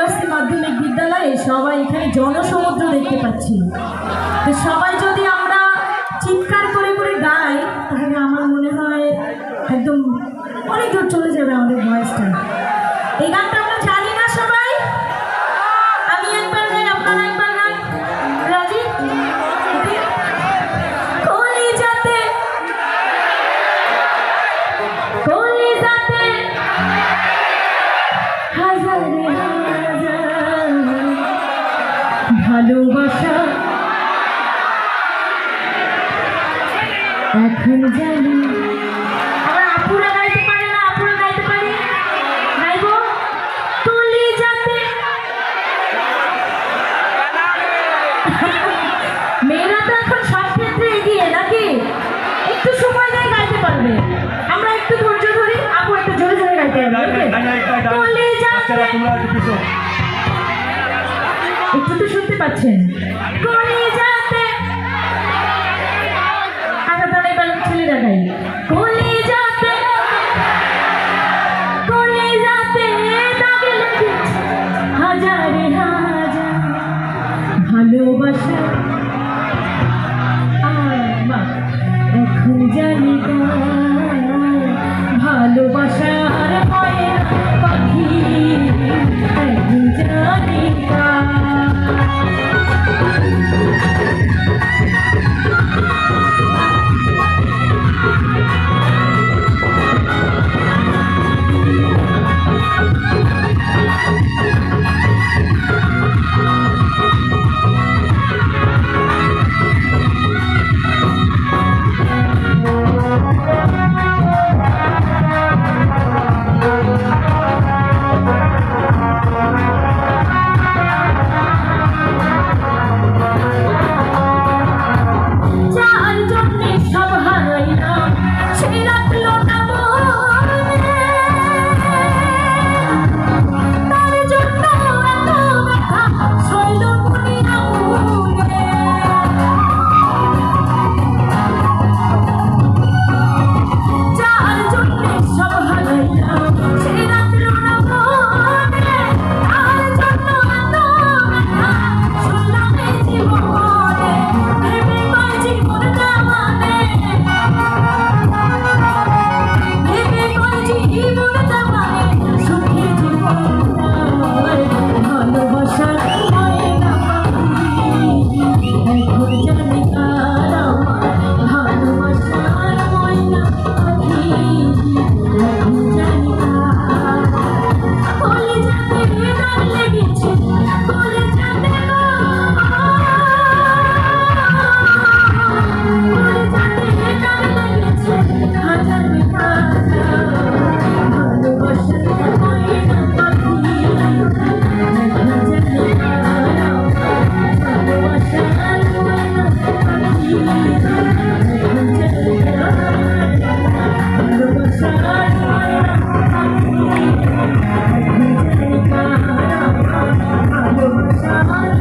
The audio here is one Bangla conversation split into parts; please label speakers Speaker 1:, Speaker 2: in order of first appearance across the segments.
Speaker 1: দেবদাসী মাধ্যমিক বিদ্যালয়ে সবাই এখানে জনসমুদ্র দেখতে পাচ্ছি। তো সবাই যদি আমরা চিৎকার করে করে গাই, তাহলে আমার মনে হয় একদম অনেক দূর চলে যাবে আমাদের ভয়েসটা এই গানটা তোমরা একটু তো শুনতে পাচ্ছেন। আঘাত ছেলে দেখাই Yeah.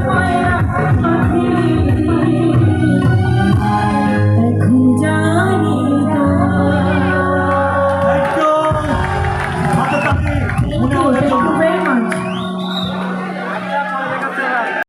Speaker 1: fire.